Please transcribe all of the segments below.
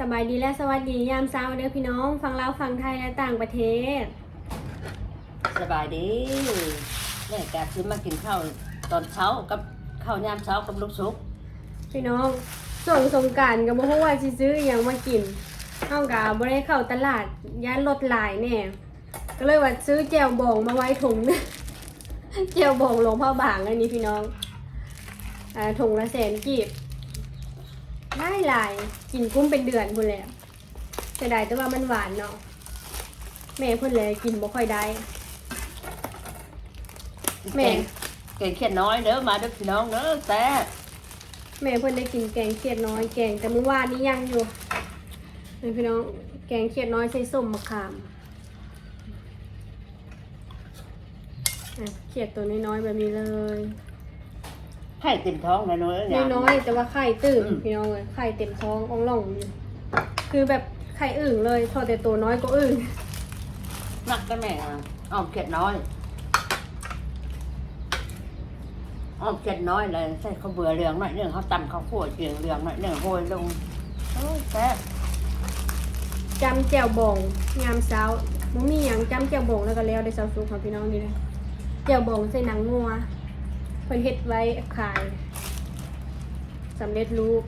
สบายดีและสวัสดียามเช้าเด้อพี่น้อง ฟังลาวฟังไทยและต่างประเทศ สบายดีแม่แกซื้อมากินข้าวตอนเช้ากับข้าวยามเช้ากับลูกชุบพี่น้องส่งสงกรารกับบ่ฮู้ว่าสิซื้ออหยังมากินเฮาก็บ่ได้เข้าตลาดย่านรถหลายแน่ก็เลยว่าซื้อแจ่วบองมาไว้ถุงหนึ่งแจ่วบองหลวงพ่อบางอันนี้พี่น้องอ่าถุงละแสนกีบ หลายหลายกินกุ้มเป็นเดือนพุ่นแหละเสียดายแต่ว่ามันหวานเนาะแม่เพิ่นเลยกินบ่ค่อยได้ แม่เก่งเขียนน้อยเด้อมาเด้อพี่น้องเด้อแต่แม่เพิ่นได้กินแกงเขียดน้อยแกงแต่เมื่อวานนี้ยังอยู่นี่พี่น้องแกงเขียดน้อยใส่ส้มมะขามอะเขียดตัวน้อยๆแบบนี้เลย ไข่เต็มท้องนะน้อยน้อยๆแต่ว่าไข่ตื่นอืมพี่น้องเลยไข่เต็มท้องอ่องล่องอยู่คือแบบไข่อึ่งเลยพอแต่ตัวน้อยก็อึ่งนักกันแม่อ้อมเขียนน้อยอ้อมเขียนน้อยเลยใส่ข้าวเบื่อเหลืองหน่อยหนึ่งเขาตำข้าวคั่วเจียงเหลืองหน่อยหนึ่งโรยลงโอ้ยแซ่บจำแจ่วบองงามเช้าบ่มีหยังจำแจ่วบองแล้วก็แล้วได้เช้าสุกค่ะพี่น้องนี่เลยแจ่วบองใส่หนังงัวเพิ่นเฮ็ดไว้ขายสำเร็จรูป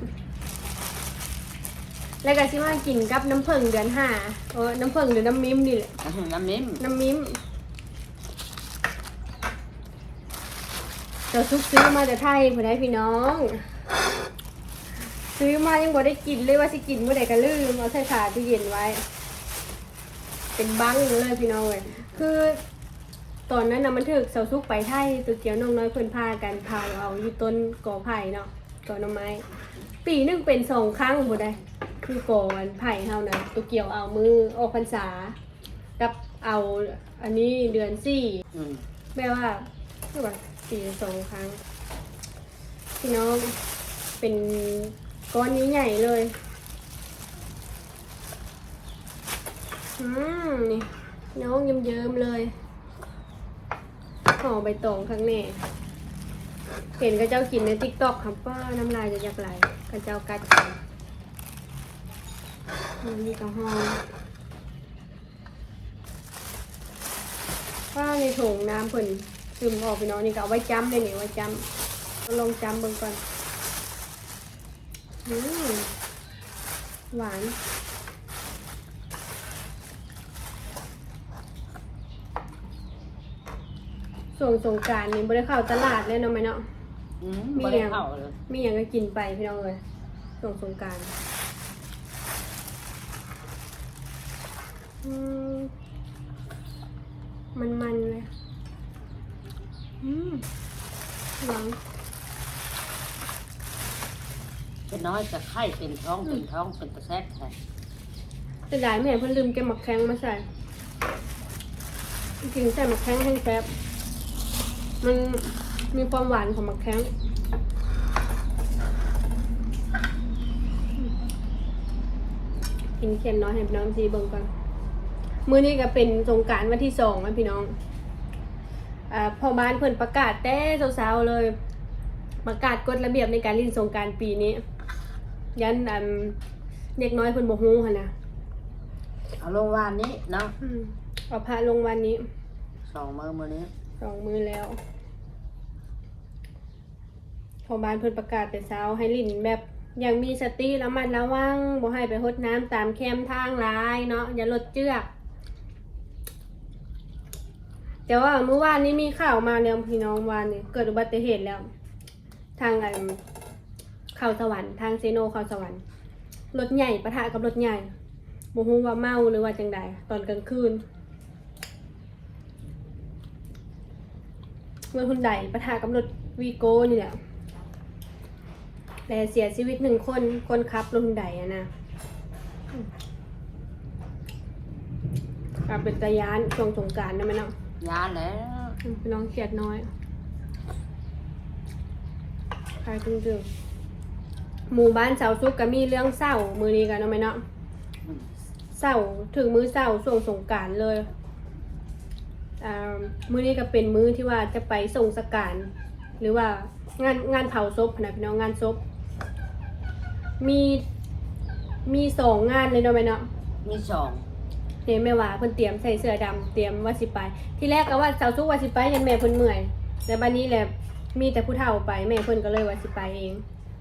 แล้วก็สิว่ากินกับน้ำผึ้งเดือนห้าเออน้ำผึ้งหรือน้ำมิ้มนี่แหละอื้อหือน้ำมิ้มน้ำมิ้มเราซุกซื้อมาแต่ไทยพอได้พี่น้อง ซื้อมายังบ่ได้กินเลยว่าสิกินเมื่อใดก็ลืมเอาใส่ฝาตู้เย็นไว้ เป็นบังเลยพี่น้องเลยคือ ตอนนั้นนะมันถึกเสาซุกไปไทยตัวเกียวน้องน้อยเพิ่นพากันเผาเอาอยู่ต้นกอไผ่เนาะกอหน่อไม้ ปีหนึงเป็นสองครั้งบ่ได้ คือก่อนไผ่เฮานะตัวเกี่ยวเอามือออกพรรษา กับเอาอันนี้เดือนสี่อืมแม่ว่าคือแบบปีละสองครั้งพี่น้องเป็นก้อนนี้ใหญ่เลยอืมนี่พี่น้องเยิ้มๆเลย ห่อใบตองข้างในเห็นกระเจ้ากินในติ๊กต็อกครับว่าน้ำลายจะยักไหลกระเจ้ากัดกินนี่ก็ห่อว่าในถุงน้ำเพิ่นซึมออกพี่น้องนี่ก็เอาไว้จ้ำเลยนี่ไว้จ้ำลองจ้ำเบิ่งก่อนอืมหวาน ส่งสงกรารนี่บ่ได้เข้าตลาดเลยเนาะไหมเนาะ อืมมีบ่ได้อย่างเข้าเลยมีอย่างก็กินไปพี่น้องเลยส่งสงกรารมันมันๆเลยอืมหวังเขียนน้อยจะไข่เต็มท้องเต็มท้องเป็นตะแซ่บแท้จะได้แม่เพิ่นลืมแกงหมักแข้งมาใส่จริงๆใส่หมักแข้งให้แซ่บ มันมีความหวานของหมักแข้งกินเค็มน้อยให้พี่น้องซีเบิ่งก่อนมื้อนี้ก็เป็นสงกรารวันที่สองนะพี่น้องอ่าพ่อบ้านเพิ่นประกาศแต่เช้าๆเลย ประกาศกฎระเบียบในการเล่นสงกรารปีนี้ยันอันเด็กน้อยเพิ่นบ่ฮู้หั่นนะเอาลงวานนี้เนาะอืมเอาพาลงวันนี้สองมือมือนี้ สองมือแล้วพอบ้านเพิ่นประกาศแต่เช้าให้ลินแบบอยังมีสติระมัดระวังบ่ให้ไปหดน้ำตามแคมทางหลายเนาะอย่าลดเจือกแต่ว่าเมื่อวานนี้มีข่าวมาเรื่องพี่น้องวานนี่เกิดอุบัติเหตุแล้ว ทางอันเข้าวสวรรค์ทางเซโนข้าวสวรรค์รถใหญ่ปะทะกับรถใหญ่บ่ฮู้ว่าเมาหรือว่าจังใดตอนกลางคืน รถฮุนไดปะทะกับรถวีโก้นี่แหละแต่เสียชีวิตหนึ่งคนคนขับรถฮุนไดอะนะอืมการเป็นตะยานช่วงสงกรารนะแม่เนาะยาแล้วอืมพี่น้องเขียดน้อยใครจริงๆหมู่บ้านเสาซุกก็มีเรื่องเศร้ามือนี้กันเนาะแม่เนาะอืมเศร้าถึงมื้อเศร้าส่งสงกรารเลยอ่า มื้อนี้ก็เป็นมื้อที่ว่าจะไปส่งสการหรือว่างานงานเผาศพนะพี่น้องงานศพมีมีสองงานเลยเนาะแม่เนาะมีสองเห็นแม่ว่าเพิ่นเตรียมใส่เสื้อดำเตรียมว่าสิไป ที่แรกก็ว่าสาวสุกว่าสิไปยันแม่เพิ่นเมื่อยแต่บัดนี้แหละมีแต่ผู้เฒ่าไปแม่เพิ่นก็เลยว่าสิไปเอง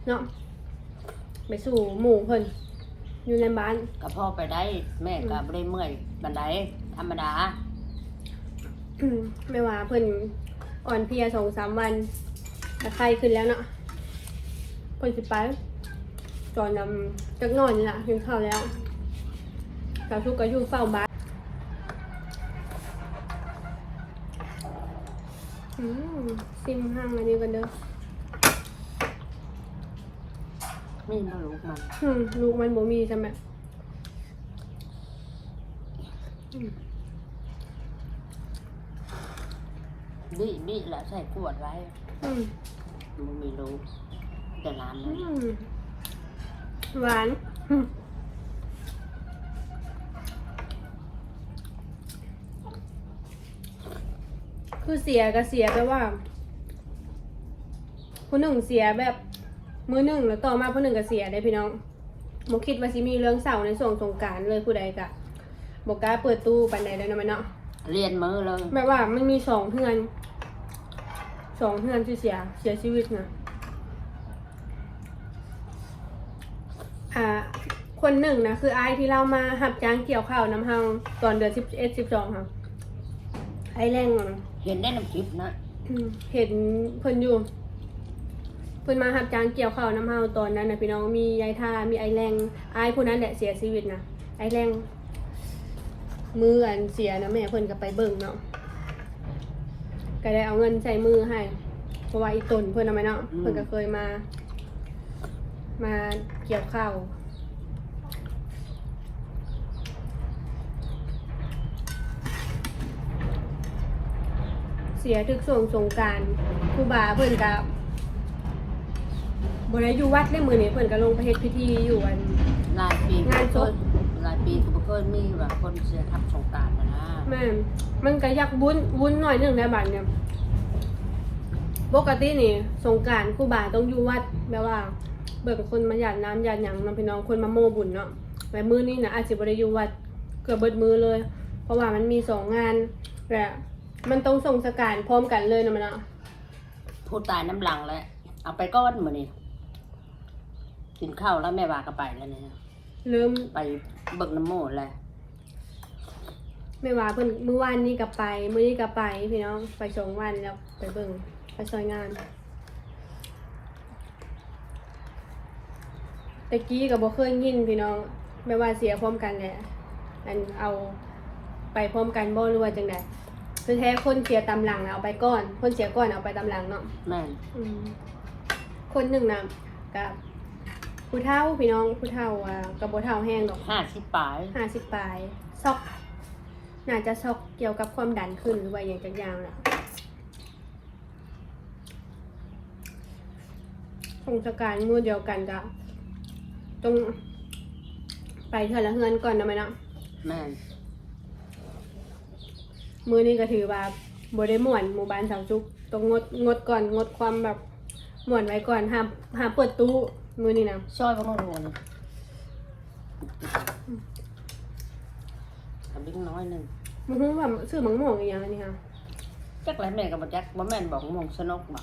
เนาะไปสู่หมู่เพิ่นอยู่ในบ้าน ก็พ่อไปได้ แม่ก็บ่ได้เมื่อยบันไดธรรมดา อืมแม่ว่าเพิ่นอ่อนเพลียสองสามวันแต่ไข้ขึ้นแล้วเนาะเพิ่นสิไปจอนนำจักหน่อยนี่ล่ะกินข้าวแล้วสาวสุกก็อยู่เฝ้าบ้านอืมซิมห้างอันนี้กันเด้อมีบ่ลูกมันอืมลูกมันบ่มีใช่ไหม อืมบิบิแล้วใส่ขวดไว้อืมบ่มีลูกแต่ร้านอืนั้นมหวานอืมคือเสียก็เสียแปลว่าผู้หนึ่งเสียแบบ มือหนึ่งแล้วต่อมาผู้หนึ่งก็เสียได้พี่น้องบคิดว่าสิมีเรื่องเศร้าในส่วงสงกรารเลยผู้ใดกะบอกกล้าเปิดตู้ปันใดเลยนะมันเนาะ เรียนมือเลยแบบว่ามันมีสองเพื่อน สองเพื่อนที่เสียเสียชีวิตนะอ่าคนหนึ่งนะคือไอายที่เรามาหับจ้างเกี่ยวข้าวน้ำเฮาตอนเดือนสิบเอ็ดสิบสองค่ะไอแรงอะเห็นได้น้ำคลิปนะอืมเห็นเพิ่นอยู่เพิ่นมาหับจ้างเกี่ยวข้าวน้ำเฮาตอนนั้นนะพี่น้องมียายท่ามีไอแรงไอายผู้นั้นแหละเสียชีวิตนะไอแรงมืออันเสียนะแม่เพิ่นก็ไปเบิ่งเนาะ ก็ได้เอาเงินใส่มือให้ เพราะว่าอีตนเพิ่นเอาไหมเนาะเพิ่นก็เคยมา มาเกี่ยวข้าวเสียทึกส่วงสงกรารครูบาเพิ่นกับบได้อยู่วัดเลยมือนี้เพิ่นก็ลงไปเฮ็ดพิธีอยู่อัน หลายปีงานศพหลายปีก็บ่ เคยมีว่าคนเสียทับสงกรารนะนะแม่นมันก็อยากบุญบุญหน่อยหนึงในบัดเนี่ยปกตินี่สงกรารครูบาต้องอยู่วัดแบบว่า เบิกคนมาหยาดน้ำหยาดหยังน้องพี่น้องคนมาโมบุญเนาะแต่มือนี้นะอาจจะบ่ได้อยู่วัดเกือบเบิดมือเลย เพราะว่ามันมีสองงานแต่มันต้องส่งสการพร้อมกันเลยนะมันเนาะผู้ตายน้ำหลังแล้วเอาไปก้อนมื้อนี้กินข้าวแล้วแม่ว่าก็ไปแล้วเนี่ย เริ่มไปเบิกน้ำโมดแล้วไม่ว่าเพิ่นมื้อวานนี้ก็ไป มื้อนี้ก็ไปพี่น้องไปสองวันแล้วไปเบิ่งไปซอยงานตะกี้ก็บ่เคยยินพี่น้องไม่ว่าเสียพร้อมกันแหละอันเอาไปพร้อมกันบ่หรือว่าจังไดคือแท้คนเสียตามหลังน่ะเอาไปก่อน คนเสียก่อนเอาไปตามหลังเนาะแม่นอืมคนหนึ่งนะกับ ผู้เฒ่าพี่น้องผู้เฒ่าอะกับบ่เฒ่าแห้งดอกห้าสิบปลายห้าสิบปลายซอกน่าจะซอกเกี่ยวกับความดันขึ้นหรือว่าอย่างจักอย่างแหละคงสการมือเดียวกันก็ต้องไปเถอะละเฮือนก่อนนะแม่เนาะแม่นมือนี้ก็ถือว่าบ่ได้ม่วนหมู่บ้านสาวจุกต้องงดงดก่อนงดความแบบม่วนไว้ก่อนห้ามห้ามเปิดตู้ มือนี้นะช่วยบ่ต้องรู้นี่ทำบิ๊กน้อยหนึงมึงรู้ว่าซื้อมังม่วงอีกอย่างอันนี้ค่ะจักแล้วแม่ก็บ่จักบ่แม่นบอกมงสนกบ่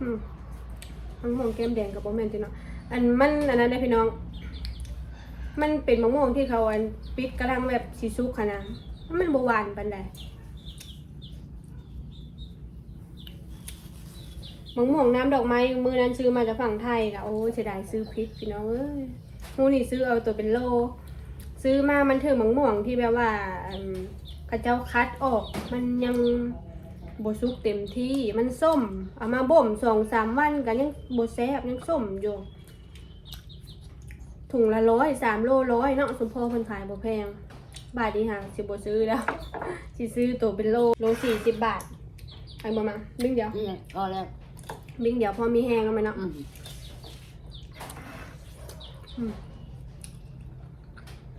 อืมมังม่วงแก้มแดงกับโบแมนติเนาะอันมันอันนั้นได้พี่น้อง มันเป็นมะม่วงที่เขาอันปิดกำลังแบบสีซุกค่ะนะมันบหวานปันใด มะม่วงน้ำดอกไม้มือนั้นซื้อมาจากฝั่งไทยค่ะโอ้เสียดายซื้อพริกพี่น้องเอ้ยมูนี่ซื้อเอาตัวเป็นโล ซื้อมามันเถือะมะม่วงที่แบบว่าอันกระเจ้าคัดออก มันยังบสุกเต็มที่มันส้มเอามาบ่มสองสามวันกันยังบแซบยังส้มอยู่ถุงละร้อยสามโลร้อยเนาะสมพอคนขายบ่แพง บาทดีห่างสิบ่ซื้อแล้วสิซื้อตัวเป็นโลโลสี่สิบบาทไอ้มามาบิ้งเดียวนี่ก็แล้ว บิ้งเดียวพอมีแห้งแล้วไหมเนาะอืมอืม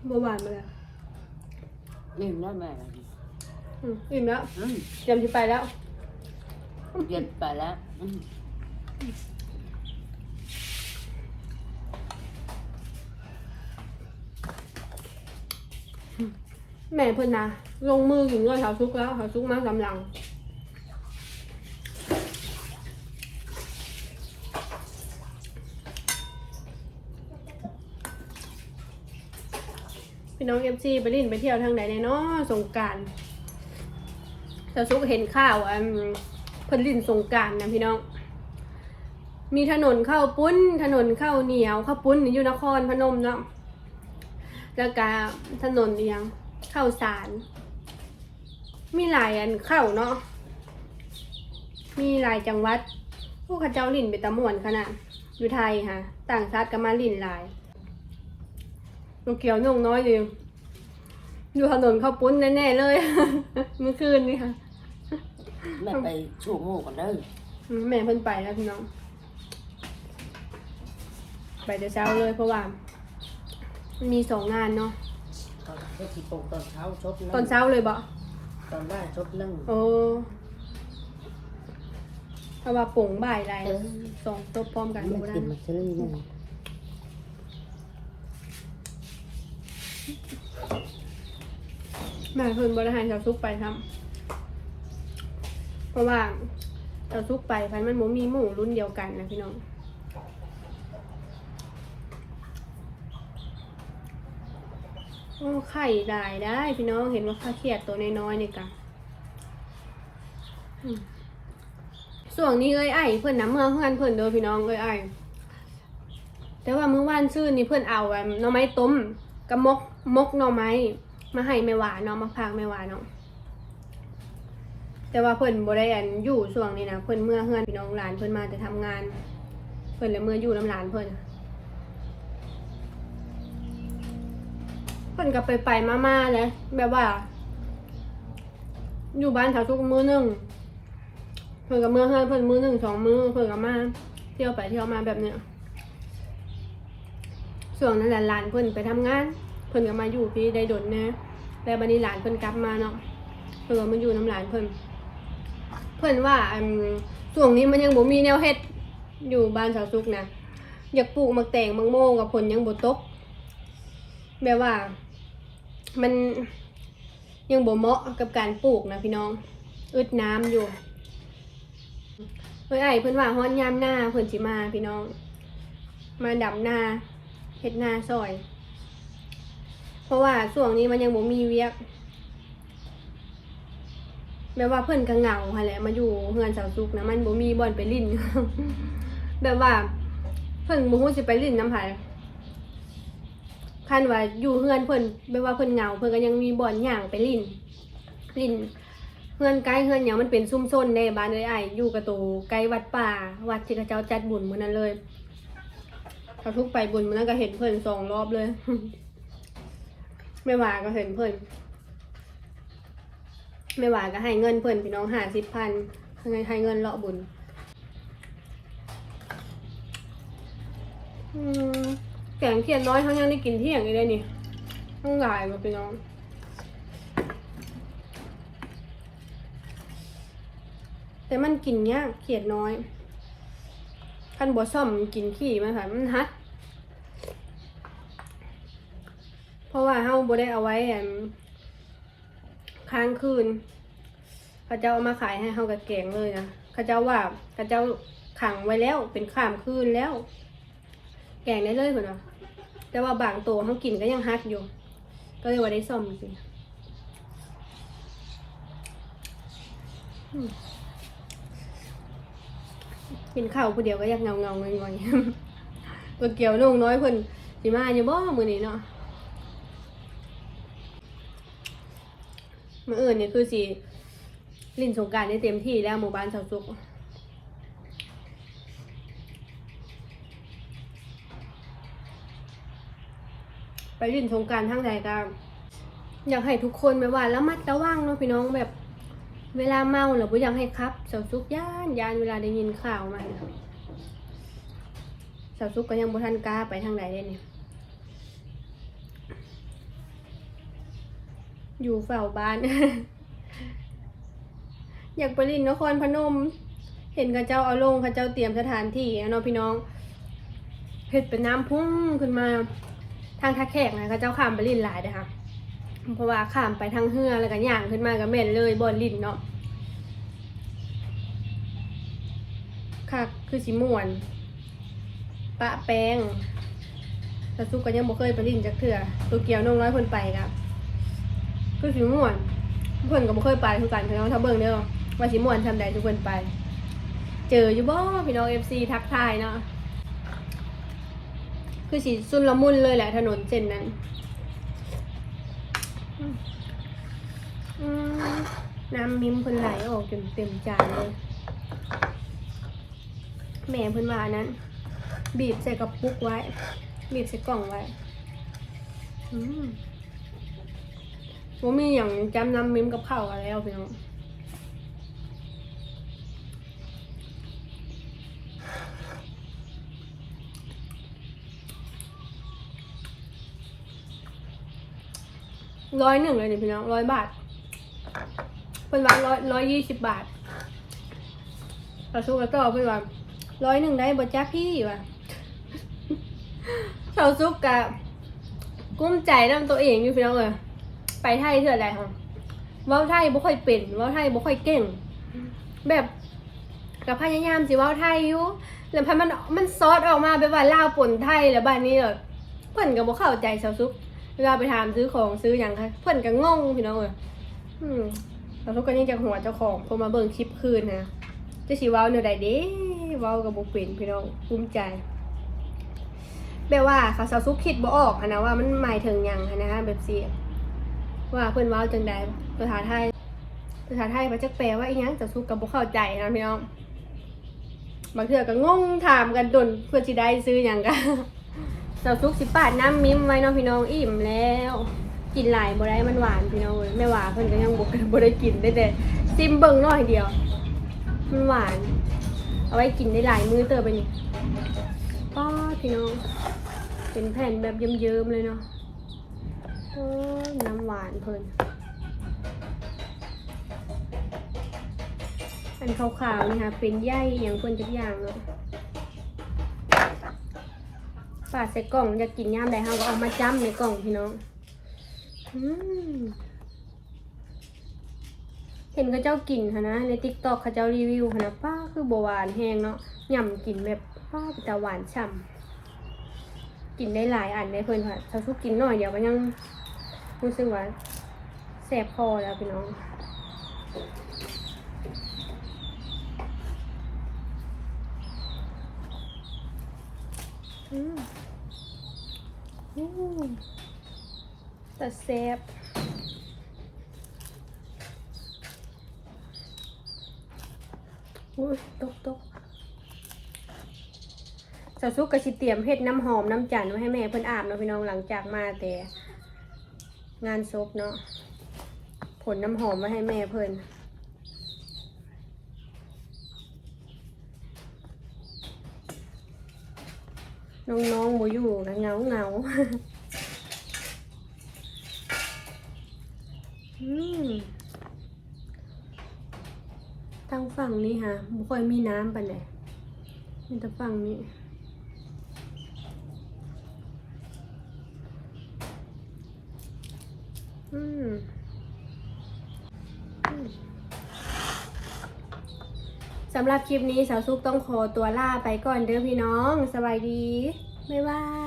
บ่หวานมาแล้วนี่ได้แม่อืมอิ่มแล้วอืมเตรียมจะไปแล้ว เย็นไปแล้วอืมแม่เพิ่นนะลงมือกินด้วยสาวซุกแล้วสาวซุกมากำลัง น้องเอฟซีไปลินไปเที่ยวทางไหนเนี่ยเนาะสงการสาวซุกเห็นข่าวอันเพิ่นลินสงการนะพี่น้อง มีถนนเข้าวปุ้น ถนนเข้าวเหนียวข้าวปุ้นอยู่นครพนมเนาะแล้วก็ถนนเอียงเข้าวสารมีหลายอันเข้าเนาะมีหลายจังหวัดพวกขาเจ้าลินไปตะมวนขนาดอยู่ไทยค่ะ ต่างชาติก็มาลินหลาย ลูกเกียวนุ่งน้อยเลยอยู่ถนนข้าวปุ้นแน่ๆเลย เมื่อคืนนี่ค่ะ แม่ไปชูหมูกันเด้ออืมแม่เพิ่นไปแล้วพี่น้อง ไปแต่เช้าเลยเพราะว่ามันมีสองงานเนาะตอนเช้าที่ปงตอนเช้าชดนึ่งตอนเช้าเลยบ่ตอนบ่ายชดนึ่งโอ้เพราะว่าป่งบ่ายไรเออสองตัวพร้อมกันแม่บ่ได้กินมาเฉลี่ยหนึ่ง แม่เพิ่นบริหารชาวซุกไปครับ เพราะว่าชาวซุกไปพันมันบ่มีหมู่รุ่นเดียวกันนะพี่น้องโอ้ไข่ได้ได้พี่น้องเห็นว่าข้าเขียดตัวน้อยๆนี่กะอืมส่วนนี้เอ้ยไอ้เพื่อนน้ำเมื่อเพื่อนเพื่อนเด้อพี่น้องเอ้ยไอ้แต่ว่าเมื้อวานซื่อนี่เพื่อนเอาอันหน่อไม้ต้มกับมก มกหน่อไม้มาให้แม่หวานเนาะมาพากแม่หวานเนาะแต่ว่าเพิ่นบ่ได้อันอยู่ช่วงนี้นะเพิ่นเมื่อเฮือนพี่น้องหลานเพิ่นมาแต่ทำงาน เพิ่นเลยเมื่ออยู่น้ำหลานเพิ่นเพิ่นก็ไปไปมาๆเลยแบบว่า อยู่บ้านแถวทุกมื้อหนึงเพิ่นก็มื้อให้เพิ่นมื้อหนึ่งสองมื้อเพิ่นก็มาเที่ยวไปเที่ยวมาแบบเนี้ยส่วนนั้นแหละหลานเพิ่นไปทำงาน เพิ่นก็มาอยู่พี่ได้ดนน่แล้วบัดนี้หลานเพิ่นกลับมาเนาะเพิ่นก็มาอยู่น้ำหลานเพิ่นเพิ่นว่าอืมช่วงนี้มันยังบ่มีแนวเฮ็ดอยู่บ้านชาวซุกนะอยากปลูกมักแตงมังโมกับผลยังบ่ตกแบบว่า มันยังบ่เหมาะกับการปลูกนะพี่น้องอึดน้ำอยู่เฮ้ยไอ้เพิ่นว่าฮ้อนยามหน้าเพิ่นสิมาพี่น้อง มาดับหน้าเฮ็ดหน้าซอย เพราะว่าช่วงนี้มันยังบ่มีเวียกแบบว่าเพิ่อนก็เหงาหั่นแหละมาอยู่เฮือนสาวสุกนะมันบ่มีบ่อนไปลิ้นแบบว่า เพิ่อนบ่ฮู้สิไปลิ้นน้ำไผคันว่าอยู่เฮือนเพิ่อนไม่ว่าเพิ่อนเหงาเพิ่อนก็ยังมีบ่อนย่างไปลิ่นลิ่นเฮือนใกล้เฮือนหยังมันเป็นซุ่มซนในบ้านเอ้ยอ้อยู่กับตูใกล้วัดป่า วัดที่เขาเจ้าจัดบุญมื้อนั้นเลยเขาทุกไปบุญมื้อนั้นก็เห็นเพิ่อนสองรอบเลย ไม่ว่าก็เห็นเพิ่นไม่ว่าก็ให้เงินเพิ่นพี่น้องหาสิบพันให้ให้เงินเลาะบุญอืมแกงเทียนน้อยเขายังได้กินเที่ยงอยู่เลยนี่ต้องหลายมาพี่น้องแต่มันกินยากเขียดน้อยคันบัซ่อมกินขี้มันค่ะมันฮัด เพราะว่าเฮาบ่ได้เอาไว้อันค้างคืนเขาเจ้าเอามาขายให้เฮากับแกงเลยนะเขาเจ้าว่าเขาเจ้าขังไว้แล้วเป็นข้ามคืนแล้ว แกงได้เลยเพิ่นว่าแต่ว่าบางตัวเขากินก็ยังฮักอยู่ ก็เลยว่าได้ซ่อมจริงกินข้าวผู้เดียวก็อยากเงาเงาๆงอยงยตัวเกี่ยวนุ่งน้อยเพิ่นสิมาอยู่บ่มือนี้เนาะ มืออื่นนี่คือสิลิ้นสงการได้เต็มที่แล้วหมู่บ้านชาวสุกไปล่นสงการทั้งใดก็อยากให้ทุกคนแบบว่าระมัดระวังเนาะพี่น้องแบบ เวลาเมาหรือว่าอยากให้ครับสาวซุกย่านย่านเวลาได้ยินข่าวมาเนี่ยสาวซุกก็ยังบ่ทันกาไปทางใดเลยเนี่ย อยู่เฝ้าบ้าน อยากไปลินนครพนม เห็นข้าเจ้าเอาลงข้าเจ้าเตรียมสถานที่อะเนาะพี่น้องเห็ดเป็นน้ำพุ่งขึ้นมาทางท่าแขกนะเขาเจ้าข้ามไปลินหลายเลยค่ะเพราะว่าข้ามไปทางเฮือแล้วก็ย่างขึ้นมาก็แม่นเลยบนลินเนาะค่ะคือสิม่วน ปะแป้งแต่ซุกก็ยังบ่เคยไปลินจักเทื่อตัวเกียวน้องน้อยเพิ่นไปครับ คือสิม่วนเพิ่นก็บ่เคยไปคือกันพี่น้องถ้าเบิ่งเด้อว่าสิม่วนทำใดทุกเพิ่นไป เจออยู่บ่พี่น้อง FC ทักทายเนาะคือสิสุนละมุนเลยแหละถนนเส้นนั้นอืมน้ำมิมเพิ่นไหลออกจนเต็มจานเลยแม่เพิ่นว่านั้น บีบใส่กระปุกไว้ บีบใส่กล่องไว้ อืม ว่ามีอย่างจำน้ำมิมกับข้าวอะไรแล้วพี่น้องร้อยหนึ่งเลยเนี่ยพี่น้องร้อยบาทเป็นวันร้อยร้อยยี่สิบบาทเราสู้กันต่อเป็นวันร้อยหนึ่งได้บจ้าพี่ว่ะเราซุกกะกุ้มใจน้ำตัวเองอยู่พี่น้องเอ้ย ไปไทยเถื่อใดค่ะเว้าไทยบ่ค่อยเป็นเว้าไทยบ่ค่อยเก่ง แบบกับพยายามสิเว้าไทยอยู่แล้วพอมันมันซอสออกมาแบบว่าลาวป่นไทยแล้วบ้านนี้แบบเพิ่อนก็บ่เข้าใจชาวซุกเวลาไปถามซื้อของซื้อหยังค่ะเพิ่อนก็งงพี่น้องเอ้ยอืมเราทุกคนยังจากหัวเจ้าของพอมาเบิ่งคลิปคืนนะจะสิเว้าเนื้อใดเด้เว้ากับบุเป็นพี่น้องภูมิใจแบบว่าเขาสาวซุกคิดบ่ออกนะว่ามันหมายถึงหยังนนะคะแบบเสีย ว่าเพิ่อนว้าจังใดภาษาไทยภาษาไทยมันจะแปลว่าอีหยังสาวซุกกับบ่เข้าใจนะพี่น้องบางเทื่อก็งงถามกันดนเพื่อสิได้ซื้อหยังกันสาซุกสิปาดน้ำมิ้มไว้เนาะพี่น้องอิ่มแล้ว กินหลายบ่ได้มันหวานพี่น้องเอ้ยแม่หวานเพิ่นก็ยังบ่บ่ได้กินได้แต่ซิมเบิ่งน่อยเดียวมันหวาน เอาไว้กินได้หลายมื้อเติบไปนี่ป้าดพี่น้องเป็นแผ่นแบบเยิ้มๆเลยเนาะ อน้ำหวานเพิ่นอันขาวๆนี่ค่ะเป็นใยอย่างเพิ่นจักอย่างเนาะปาดใส่กล่องอยากกินย่ามใดเฮาก็เอามาจ้ำในกล่องพี่น้องเห็นเขาเจ้ากินค่ะนะในติ๊กต็อกเขาเจ้ารีวิวค่ะนะป้าคือบหวานแห้งเนาะย่ำกินแบบป้าแต่หวานฉ่ำกินได้หลายอันได้เพื่อนค่ะเขาชุกกินหน่อยเดี๋ยวก็ยัง รู้สึกว่าแสบคอแล้วพี่น้องอืมอืมแต่เซฟอุ้ยตกตกสาวซุกกระชิเตรียมเฮ็ดน้ำหอมน้ำจันทร์ไว้ให้แม่เพิ่นอาบเนาะพี่น้องหลังจากมาแต่ งานศพเนาะผลน้ำหอมไว้ให้แม่เพิ่นน้องๆบ่อยู่นเงาเงาทางฝั่งนี้ฮะไม่ค่อยมีน้ำปานใดมีแต่ฝั่งนี้ อืมอืม สำหรับคลิปนี้สาวซุกต้องขอตัวลาไปก่อนเด้อพี่น้อง สบายดี บ๊ายบาย